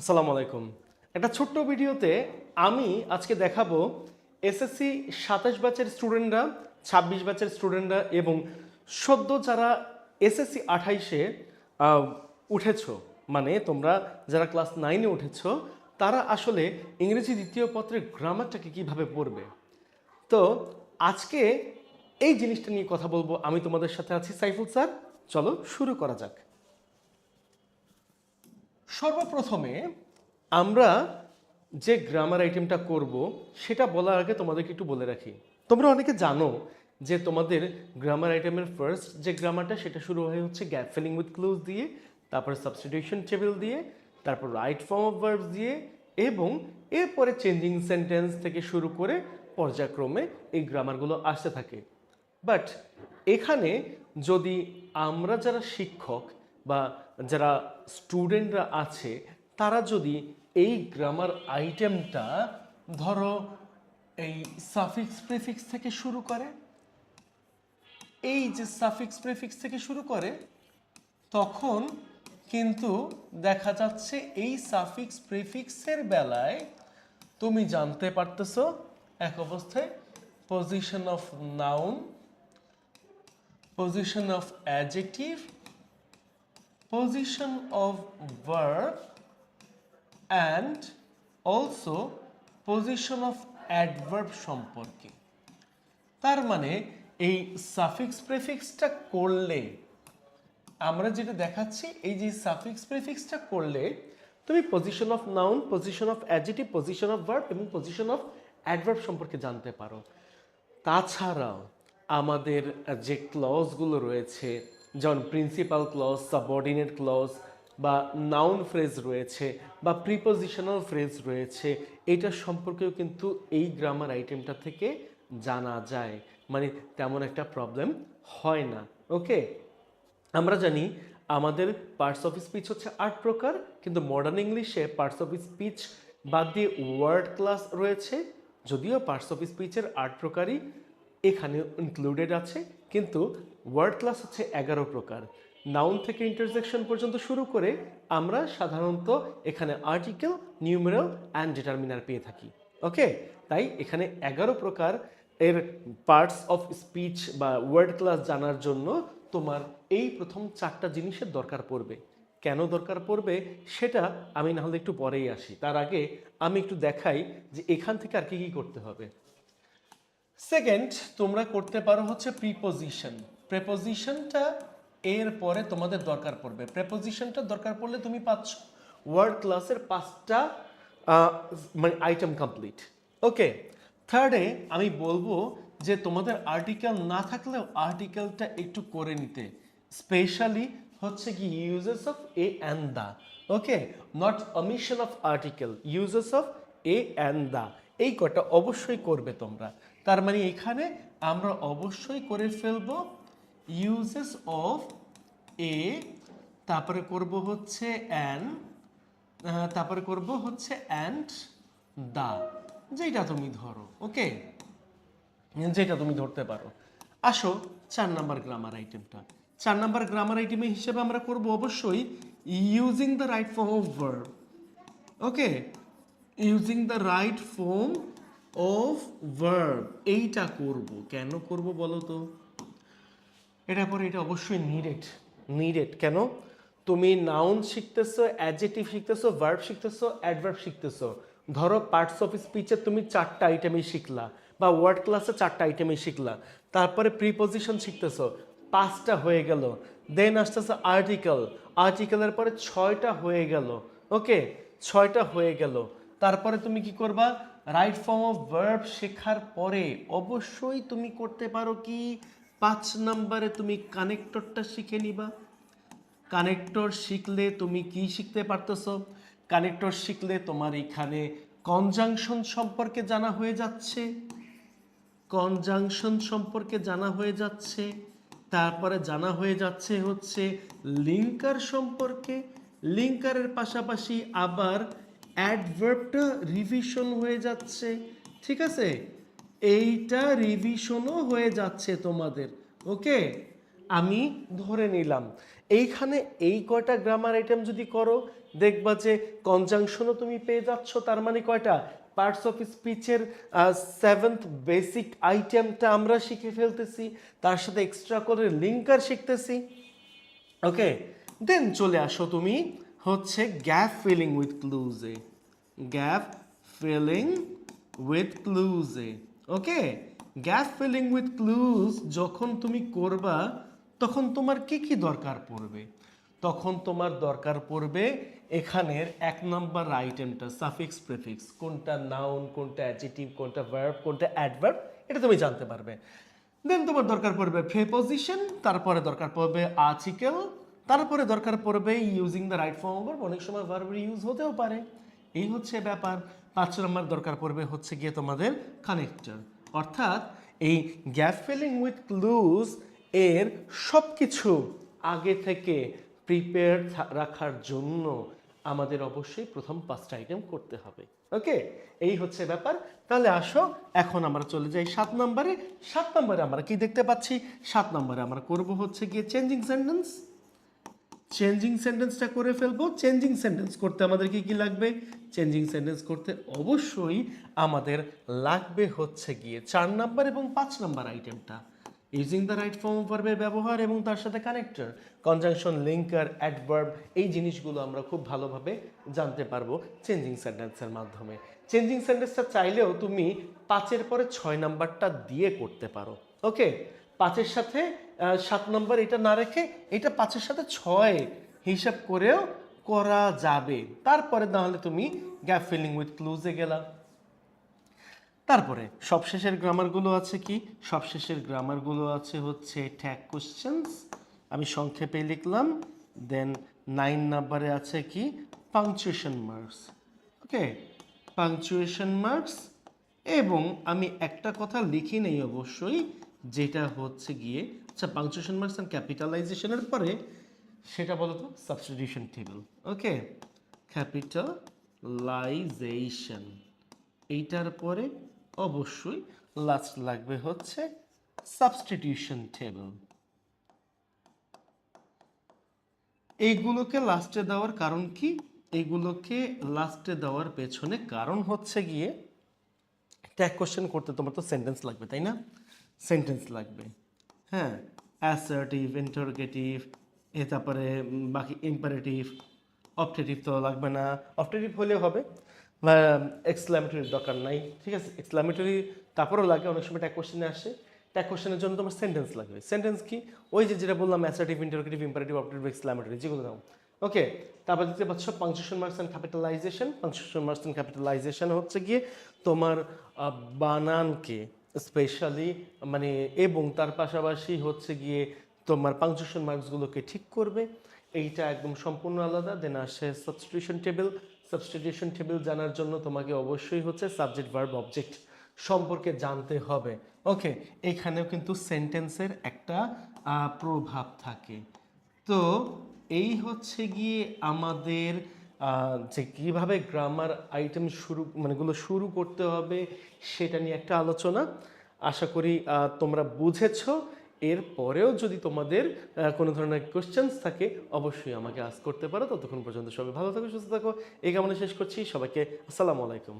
আসসালামু আলাইকুম। একটা ছোট্ট ভিডিওতে আমি আজকে দেখাবো এসএসসি সাতাশ ব্যাচের স্টুডেন্টরা, ছাব্বিশ ব্যাচের স্টুডেন্টরা এবং সদ্য যারা এসএসসি আঠাইশে উঠেছ মানে তোমরা যারা ক্লাস নাইনে উঠেছ, তারা আসলে ইংরেজি দ্বিতীয় পত্রের গ্রামারটাকে কীভাবে পড়বে? তো আজকে এই জিনিসটা নিয়ে কথা বলব। আমি তোমাদের সাথে আছি সাইফুল স্যার। চলো শুরু করা যাক। সর্বপ্রথমে আমরা যে গ্রামার আইটেমটা করব, সেটা বলার আগে তোমাদেরকে একটু বলে রাখি। তোমরা অনেকে জানো যে তোমাদের গ্রামার আইটেমের ফার্স্ট যে গ্রামারটা সেটা শুরু হয় হচ্ছে গ্যাপ ফিলিং উইথ ক্লোজ দিয়ে, তারপর সাবস্টিটিউশন টেবিল দিয়ে, তারপর রাইট ফর্ম অফ ভার্বস দিয়ে, এবং এরপরে চেঞ্জিং সেন্টেন্স থেকে শুরু করে পর্যায়ক্রমে এই গ্রামারগুলো আসতে থাকে। বাট এখানে যদি আমরা যারা শিক্ষক বা যারা স্টুডেন্টরা আছে, তারা যদি এই গ্রামার আইটেমটা ধরো এই সাফিক্স প্রিফিক্স থেকে শুরু করে, এই যে সাফিক্স প্রিফিক্স থেকে শুরু করে, তখন কিন্তু দেখা যাচ্ছে এই সাফিক্স প্রিফিক্সের বেলায় তুমি জানতে পারতেছো এক অবস্থায় position of noun position of adjective position of verb and also position of adverb সম্পর্কে। তার মানে এই সাফিক্স প্রেফিক্সটা করলে, আমরা যেটা দেখাচ্ছি, এই যে সাফিক্স প্রেফিক্সটা করলে, তুমি position of noun position of adjective position of verb এবং পজিশন অফ অ্যাডভার্ব সম্পর্কে জানতে পারো। তাছাড়াও আমাদের যে ক্লজগুলো রয়েছে যেমন প্রিন্সিপাল ক্লজ সাবঅর্ডিনেট ক্লজ বা নাউন ফ্রেজ রয়েছে বা প্রিপোজিশনাল ফ্রেজ রয়েছে, এটা সম্পর্কেও কিন্তু এই গ্রামার আইটেমটা থেকে জানা যায়। মানে তেমন একটা প্রবলেম হয় না। ওকে আমরা জানি আমাদের পার্টস অফ স্পিচ হচ্ছে আট প্রকার, কিন্তু মডার্ন ইংলিশে পার্টস অফ স্পিচ বাদ দিয়ে ওয়ার্ড ক্লাস রয়েছে, যদিও পার্টস অফ স্পিচের আট প্রকারই এখানে ইনক্লুডেড আছে। কিন্তু ওয়ার্ড ক্লাস হচ্ছে এগারো প্রকার। নাউন থেকে ইন্টারজেকশন পর্যন্ত শুরু করে আমরা সাধারণত এখানে আর্টিকেল নিউমেরাল অ্যান্ড ডিটারমিনার পেয়ে থাকি। ওকে তাই এখানে এগারো প্রকার এর পার্টস অফ স্পিচ বা ওয়ার্ড ক্লাস জানার জন্য তোমার এই প্রথম চারটা জিনিসের দরকার পড়বে। কেন দরকার পড়বে? সেটা আমি না হলে একটু পরেই আসি। তার আগে আমি একটু দেখাই যে এখান থেকে আর কি কি করতে হবে। সেকেন্ড তোমরা করতে পারো হচ্ছে প্রিপোজিশন প্রেপোজিশনটা এর পরে তোমাদের দরকার পড়বে। প্রেপোজিশনটা দরকার পড়লে তুমি পাচ্ছ। ওয়ার্ড ক্লাসের পাঁচটা মানে আইটেম কমপ্লিট ওকে থার্ডে আমি বলব যে তোমাদের আর্টিকেল না থাকলেও আর্টিকেলটা একটু করে নিতে। স্পেশালি হচ্ছে কি uses of a and the okay not omission of article uses of a and the এই কটা অবশ্যই করবে তোমরা। তার মানে এখানে আমরা অবশ্যই করে ফেলব ইউজেস অফ এ তারপরে করব হচ্ছে অ্যান তারপরে করব হচ্ছে অ্যান্ড দা যেটা তুমি ধরো ওকে যেটা তুমি ধরতে পারো। আসো, চার নাম্বার গ্রামার আইটেমটা চার নাম্বার গ্রামার আইটেমের হিসেবে আমরা করব অবশ্যই using the right form of verb okay using the right form of verb এইটা করব। কেন করব বলো তো? এটা পরে এটা অবশ্যই নিডেড নিডেড কেন? তুমি নাউন শিখতেছো অ্যাডজেক্টিভ শিখতেছো ভার্ব শিখতেছো অ্যাডভার্ব শিখতেছো। ধরো পার্টস অফ স্পিচে তুমি চারটা আইটেমই শিখলা বা ওয়ার্ড ক্লাসে চারটা আইটেমই শিখলা। তারপরে প্রিপোজিশন শিখতেছো। পাঁচটা হয়ে গেল। দেন আসতেছে আর্টিকেল আর্টিকেলের পরে ছয়টা হয়ে গেল। ওকে ছয়টা হয়ে গেল। তারপরে তুমি কি করবা? রাইট ফর্ম অফ ভার্ব শেখার পরে অবশ্যই তুমি করতে পারো কি? পাঁচ নম্বরে তুমি কানেক্টরটা শিখে নিবা। কানেক্টর শিখলে তুমি কি শিখতে পারতেছো? কানেক্টর শিখলে তোমার এখানে কনজাংশন সম্পর্কে জানা হয়ে যাচ্ছে। কনজাংশন সম্পর্কে জানা হয়ে যাচ্ছে। তারপরে জানা হয়ে যাচ্ছে হচ্ছে লিঙ্কার সম্পর্কে। লিঙ্কারের পাশাপাশি আবার অ্যাডভার্বটা রিভিশন হয়ে যাচ্ছে, ঠিক আছে? এইটা রিভিশনও হয়ে যাচ্ছে তোমাদের, ওকে? আমি ধরে নিলাম। এইখানে এই কয়টা গ্রামার আইটেম যদি করো, দেখবা যে কনজাংশনও তুমি পেয়ে যাচ্ছ, তার মানে কয়টা? পার্টস অফ স্পিচের সেভেন্থ বেসিক আইটেমটা আমরা শিখে ফেলতেছি, তার সাথে এক্সট্রা করে লিঙ্কার শিখতেছি, ওকে? দেন চলে আসো তুমি হচ্ছে gap filling with ক্লুজে। Gap filling with ক্লুজে। Okay? Gap filling with clues যখন তুমি করবা, তখন তোমার কি কি দরকার পড়বে? তখন তোমার দরকার পড়বে এখানের এক নম্বর আইটেমটা সাফিক্স প্রেফিক্স কোনটা নাউন কোনটা অ্যাডজেটিভ কোনটা ভার্ব কোনটা অ্যাডভার্ব এটা তুমি জানতে পারবে। দেন তোমার দরকার পড়বে প্রেপোজিশন তারপরে দরকার পড়বে আর্টিকেল তারপরে দরকার পড়বে using the right form verb অনেক সময় ভার্বের ইউজ হতেও পারে। এই হচ্ছে ব্যাপার। পাঁচ নম্বর দরকার পড়বে হচ্ছে গিয়ে তোমাদের কানেক্টর অর্থাৎ এই গ্যাপ ফিলিং উইথ ক্লুজ এর সব কিছু আগে থেকে প্রিপেয়ার রাখার জন্য আমাদের অবশ্যই প্রথম পাঁচটা আইটেম করতে হবে। ওকে? এই হচ্ছে ব্যাপার। তাহলে আসো, এখন আমরা চলে যাই সাত নম্বরে। সাত নম্বরে আমরা কি দেখতে পাচ্ছি? সাত নম্বরে আমরা করব হচ্ছে গিয়ে চেঞ্জিং সেন্টেন্স চেঞ্জিং সেন্টেন্সটা করে ফেলব। চেঞ্জিং সেন্টেন্স করতে আমাদের কি কি লাগবে? চেঞ্জিং সেন্টেন্স করতে অবশ্যই আমাদের লাগবে হচ্ছে গিয়ে চার নাম্বার এবং পাঁচ নাম্বার আইটেমটা ইউজিং দ্য রাইট ফর্ম ভার্বের ব্যবহার এবং তার সাথে কানেক্টর কনজাংশন লিঙ্কার অ্যাডভার্ব এই জিনিসগুলো আমরা খুব ভালোভাবে জানতে পারব চেঞ্জিং সেন্টেন্সের মাধ্যমে। চেঞ্জিং সেন্টেন্সটা চাইলেও তুমি পাঁচের পরে ছয় নাম্বারটা দিয়ে করতে পারো। ওকে পাঁচের সাথে সাত নম্বর এটা না রেখে এটা পাঁচের সাথে ছয় হিসাব করেও করা যাবে। তারপরে নাহলে তুমি গ্যাপ ফিলিং উইথ ক্লুজে গেলা। তারপরে সবশেষের গ্রামারগুলো আছে কি? সবশেষের গ্রামারগুলো আছে হচ্ছে ট্যাগ কোশ্চেন্স আমি সংক্ষেপে লিখলাম দেন নাইন নাম্বারে আছে কি? Punctuation marks okay punctuation marks এবং আমি একটা কথা লিখি নেই অবশ্যই যেটা হচ্ছে গিয়ে আচ্ছা পাংচুয়েশন মার্কস অ্যান্ড ক্যাপিটালাইজেশনের পরে সেটা বলতো সাবস্টিটিউশন টেবিল ওকে ক্যাপিটালাইজেশন এইটার পরে অবশ্যই লাস্ট লাগবে হচ্ছে সাবস্টিটিউশন টেবিল এইগুলোকে লাস্টে দেওয়ার কারণ কি? এইগুলোকে লাস্টে দেওয়ার পেছনে কারণ হচ্ছে গিয়ে ট্যাগ কোশ্চেন করতে তোমার তো সেন্টেন্স লাগবে, তাই না? সেন্টেন্স লাগবে। হ্যাঁ অ্যাসার্টিভ ইন্টারোগেটিভ এ তারপরে বাকি ইম্পারেটিভ অপটেটিভ তো লাগবে না। অপটেটিভ হলেও হবে, বা এক্সক্লামেটরির দরকার নাই, ঠিক আছে? এক্সক্লামেটরি তারপরেও লাগে, অনেক সময় ট্যাগ কোশ্চেনে আসে। ট্যাগ কোশ্চেনের জন্য তোমার সেন্টেন্স লাগবে। সেন্টেন্স কি? ওই যে যেটা বললাম assertive interrogative imperative optative exclamatory যেগুলো নাও। ওকে তারপর দেখতে পাচ্ছ punctuation marks and capitalisation punctuation marks and capitalisation হচ্ছে গিয়ে তোমার বানানকে স্পেশালি মানে এবং তার পাশাপাশি হচ্ছে গিয়ে তোমার পাংচুয়েশন মার্কসগুলোকে ঠিক করবে। এইটা একদম সম্পূর্ণ আলাদা। দেন আসে সাবস্টিটিউশন টেবিল সাবস্টিটিউশন টেবিল জানার জন্য তোমাকে অবশ্যই হচ্ছে সাবজেক্ট ভার্ব অবজেক্ট সম্পর্কে জানতে হবে। ওকে এখানেও কিন্তু সেন্টেন্সের একটা প্রভাব থাকে। তো, এই হচ্ছে গিয়ে আমাদের যে কীভাবে গ্রামার আইটেম শুরু মানে গুলো শুরু করতে হবে সেটা নিয়ে একটা আলোচনা। আশা করি তোমরা বুঝেছ। এর পরেও যদি তোমাদের কোনো ধরনের কোয়েশ্চেন্স থাকে, অবশ্যই আমাকে আজ করতে পারো। ততক্ষণ পর্যন্ত সবাই ভালো থাকো, সুস্থ থাকো। এই কামনা শেষ করছি। সবাইকে আসসালামু আলাইকুম।